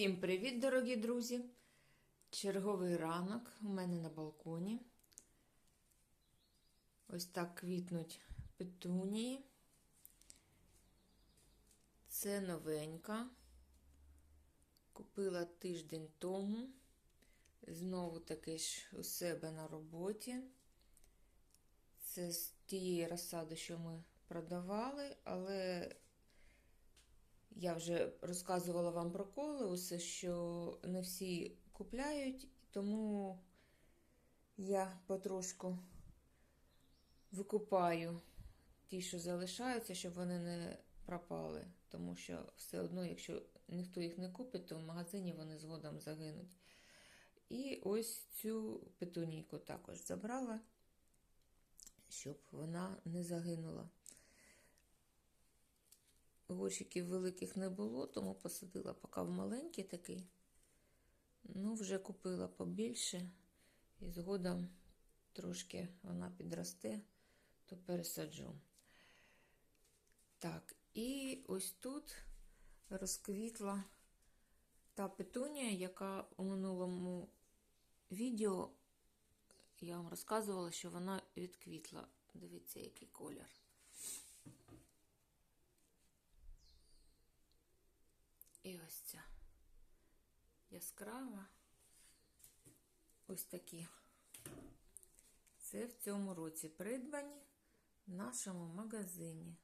Всім привіт, дорогі друзі! Черговий ранок у мене на балконі. Ось так квітнуть петунії. Це новенька. Купила тиждень тому. Знову таки ж у себе на роботі. Це з тієї розсади, що ми продавали, але я вже розказувала вам про колеуси, що не всі купляють, тому я потрошку викупаю ті, що залишаються, щоб вони не пропали. Тому що все одно, якщо ніхто їх не купить, то в магазині вони згодом загинуть. І ось цю петунійку також забрала, щоб вона не загинула. Горщиків великих не було, тому посадила поки в маленький такий. Ну, вже купила побільше. І згодом трошки вона підросте, то пересаджу. Так, і ось тут розквітла та петунія, яка у минулому відео я вам розказувала, що вона відквітла. Дивіться, який колір. І ось ця яскрава. Ось такі. Це в цьому році придбані в нашому магазині.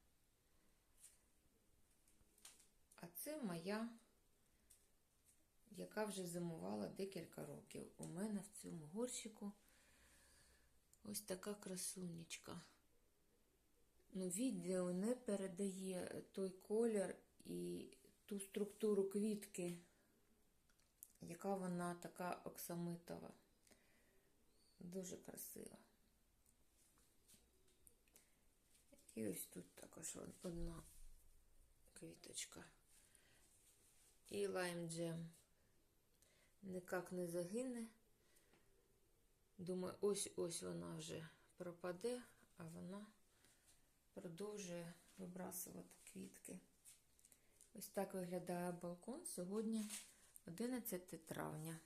А це моя, яка вже зимувала декілька років. У мене в цьому горщику ось така красунечка. Ну, відео не передає той колір і ту структуру квітки, яка вона така оксамитова. Дуже красива. І ось тут також одна квіточка. І лайм джем ніяк не загине. Думаю, ось-ось вона вже пропаде, а вона продовжує вибрасувати квітки. Ось так виглядає балкон сьогодні 11 травня.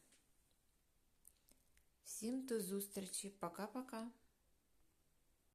Всім до зустрічі. Пока-пока.